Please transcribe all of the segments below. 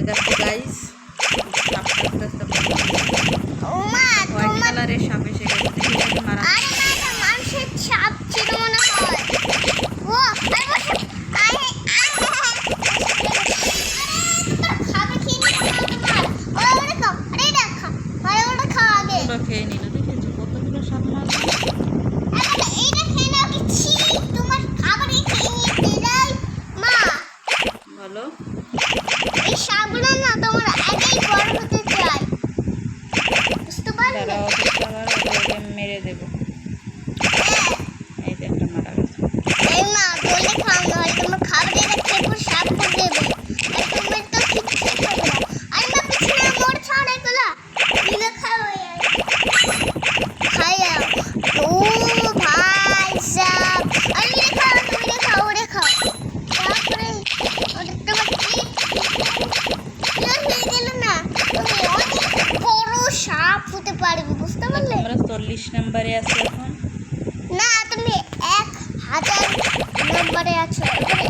হয়ে গেছে guys white কালারের সাপ এসে গেছে। মারা নম্বরে আছে এখন? না তুমি এক হাজার নম্বরে আছো।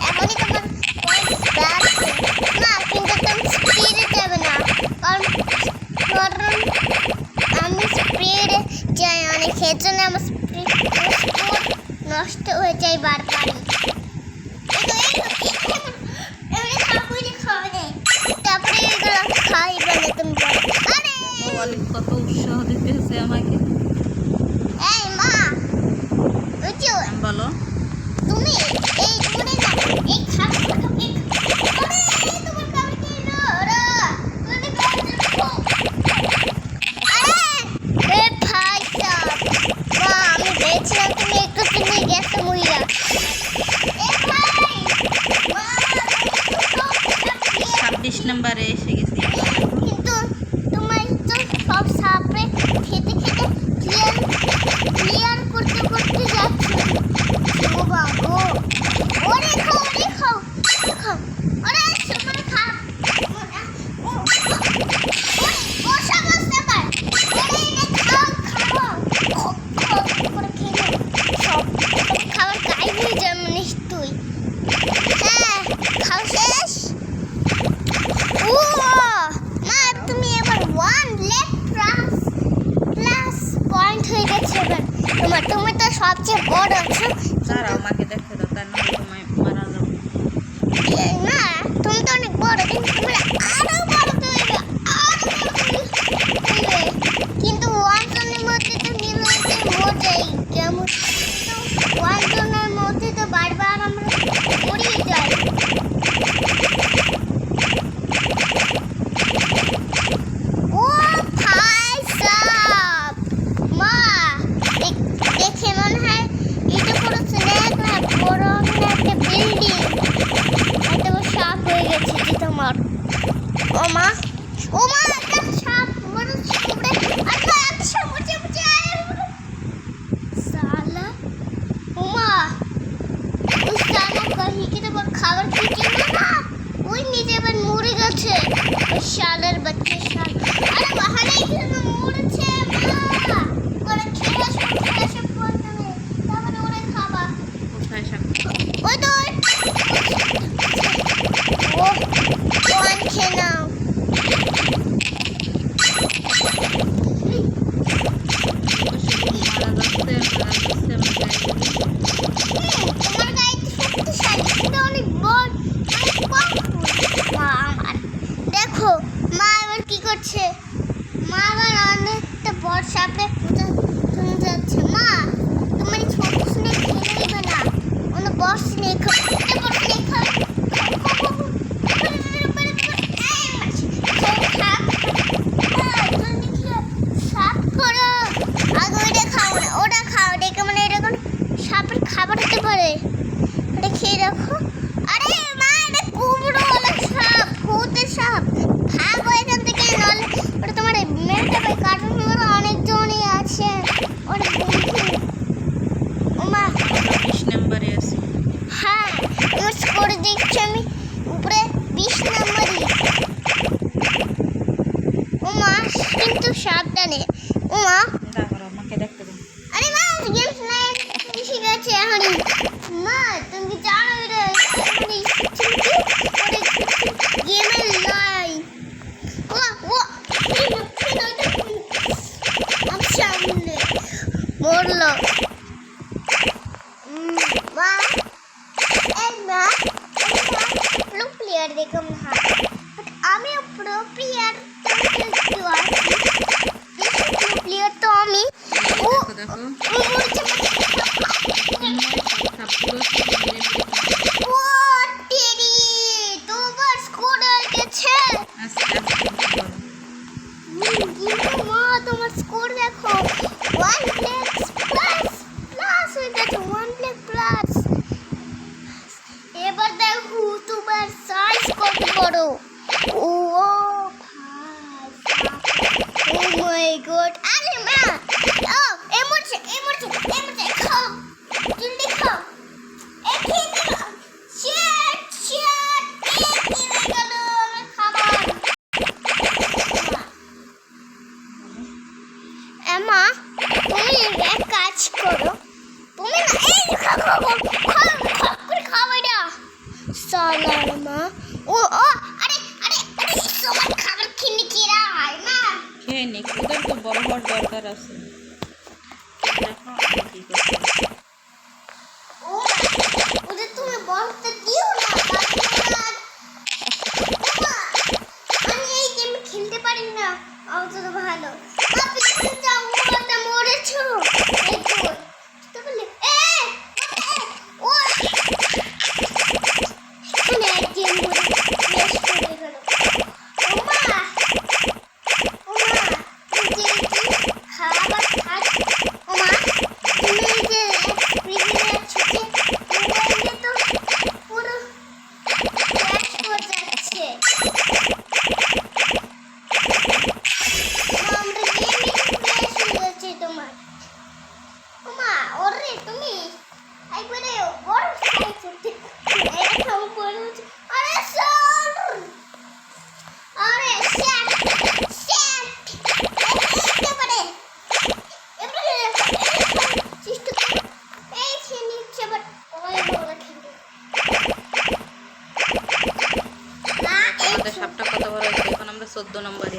এখনই তোমার পয়েন্ট বাড়ছে না কিন্তু তুমি স্পিডে যাবে না। কারণ কারণ আমি স্পিডে যাই অনেক মানে, সেজন্য আমার স্পিড নষ্ট হয়ে যাই বারবার। তারপরে কত উৎসাহ দিতেছে আমাকে। డిష్ నెంబర్ వేసి ঘর ও মা ও মা, একটা সাপ মানে সালা। ও মা, ওই সালা কাহিকে তো খাবার না ওই নিজে আবার মরে গেছে। শালের অনেক বড় মা আমার দেখো, মা এবার কি করছে? মা আবার অনেকটা বড় সাপে কোথায় যাচ্ছে। মা! দেখো। আরে মা এটা কুমড়ো ওলা সাপ ভূতের সাপ। ভাগো এখান থেকে নলে ওটা তোমার মেয়েটা ভাই কার্টুন মেয়েরা অনেকজনই আছে। ওরা ওমা বিশ নম্বরে আছে। হ্যাঁ ইউজ করে দেখছি আমি। উপরে বিশ নম্বরে ওমা কিন্তু সাবধানে। ওমা আরে মা গেমস নাই ঠিক আছে এখন মা তুমি জানো প্লেয়ার প্লেয়ার তো আমি। ও তোমার স্কোর দেখো। ওয়ান প্লেক্স প্লাস প্লাস হয়ে ওয়ান প্লাস এবার দেখো তোমার সাইজ কত বড়। চোদ্দ নম্বরে